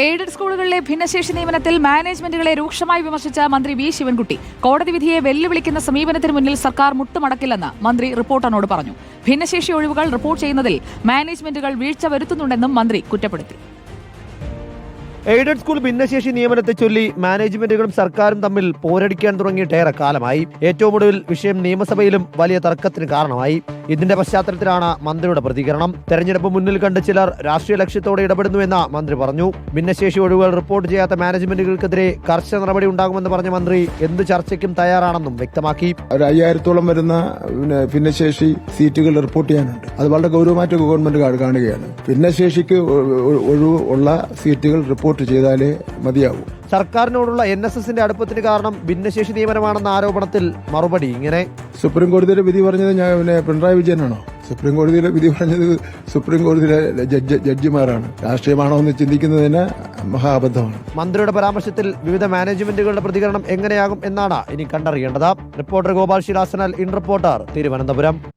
Aided സ്കൂളുകളിലെ ഭിന്നശേഷി നിയമനത്തിൽ മാനേജ്മെന്റുകളെ രൂക്ഷമായി വിമർശിച്ച മന്ത്രി വി ശിവൻകുട്ടി. കോടതി വിധിയെ വെല്ലുവിളിക്കുന്ന സമീപനത്തിന് മുന്നിൽ സർക്കാർ മുട്ടുമടക്കില്ലെന്ന് മന്ത്രി റിപ്പോർട്ടറിനോട് പറഞ്ഞു. ഭിന്നശേഷി ഒഴിവുകൾ റിപ്പോർട്ട് ചെയ്യുന്നതിൽ മാനേജ്മെന്റുകൾ വീഴ്ച വരുത്തുന്നുണ്ടെന്നും മന്ത്രി കുറ്റപ്പെടുത്തി. എയ്ഡഡ് സ്കൂൾ ഭിന്നശേഷി നിയമനത്തെ ചൊല്ലി മാനേജ്മെന്റുകളും സർക്കാരും തമ്മിൽ പോരടിക്കാൻ തുടങ്ങിയിട്ട് ഏറെ കാലമായി. ഏറ്റവും ഒടുവിൽ വിഷയം നിയമസഭയിലും വലിയ തർക്കത്തിന് കാരണമായി. ഇതിന്റെ പശ്ചാത്തലത്തിലാണ് മന്ത്രിയുടെ പ്രതികരണം. തെരഞ്ഞെടുപ്പ് മുന്നിൽ കണ്ട് ചിലർ രാഷ്ട്രീയ ലക്ഷ്യത്തോടെ ഇടപെടുന്നുവെന്ന് മന്ത്രി പറഞ്ഞു. ഭിന്നശേഷി ഒഴിവുകൾ റിപ്പോർട്ട് ചെയ്യാത്ത മാനേജ്മെന്റുകൾക്കെതിരെ കർശന നടപടി ഉണ്ടാകുമെന്ന് പറഞ്ഞ മന്ത്രി എന്ത് ചർച്ചയ്ക്കും തയ്യാറാണെന്നും വ്യക്തമാക്കി. ഒരു അയ്യായിരത്തോളം വരുന്ന ഭിന്നശേഷി സീറ്റുകൾ റിപ്പോർട്ട് ചെയ്യാനുണ്ട്. അത് വളരെ ഗൗരവമായിട്ട് ഗവൺമെന്റ് കാണുകയാണ്. ഭിന്നശേഷിക്ക് ഒ- ഒ- ഒഴിവ് ഉള്ള സീറ്റുകൾ റിപ്പോർട്ട് ചെയ്താലേ മതിയാവൂ. സർക്കാരിനോടുള്ള എൻ എസ് എസിന്റെ അടുപ്പത്തിന് കാരണം ഭിന്നശേഷി നിയമനമാണെന്ന ആരോപണത്തിൽ മറുപടി ഇങ്ങനെ. സുപ്രീം കോടതിയിലെ വിധി പറഞ്ഞത് ഞാൻ പിന്നെ പിണറായി വിജയനാണോ? സുപ്രീം കോടതിയിലെ വിധി പറഞ്ഞത് സുപ്രീം കോടതിയിലെ ജഡ്ജ് ജഡ്ജിമാരാണ്. രാഷ്ട്രീയമാണോ എന്ന് ചിന്തിക്കുന്നതിന് മഹാബദ്ധമാണ്. മന്ത്രിയുടെ പരാമർശത്തിൽ വിവിധ മാനേജ്മെന്റുകളുടെ പ്രതികരണം എങ്ങനെയാകും എന്നാണ് ഇനി കണ്ടറിയേണ്ടത്. റിപ്പോർട്ടർ ഗോപാൽ ശിലാസനാൽ ഇൻ റിപ്പോർട്ടർ തിരുവനന്തപുരം.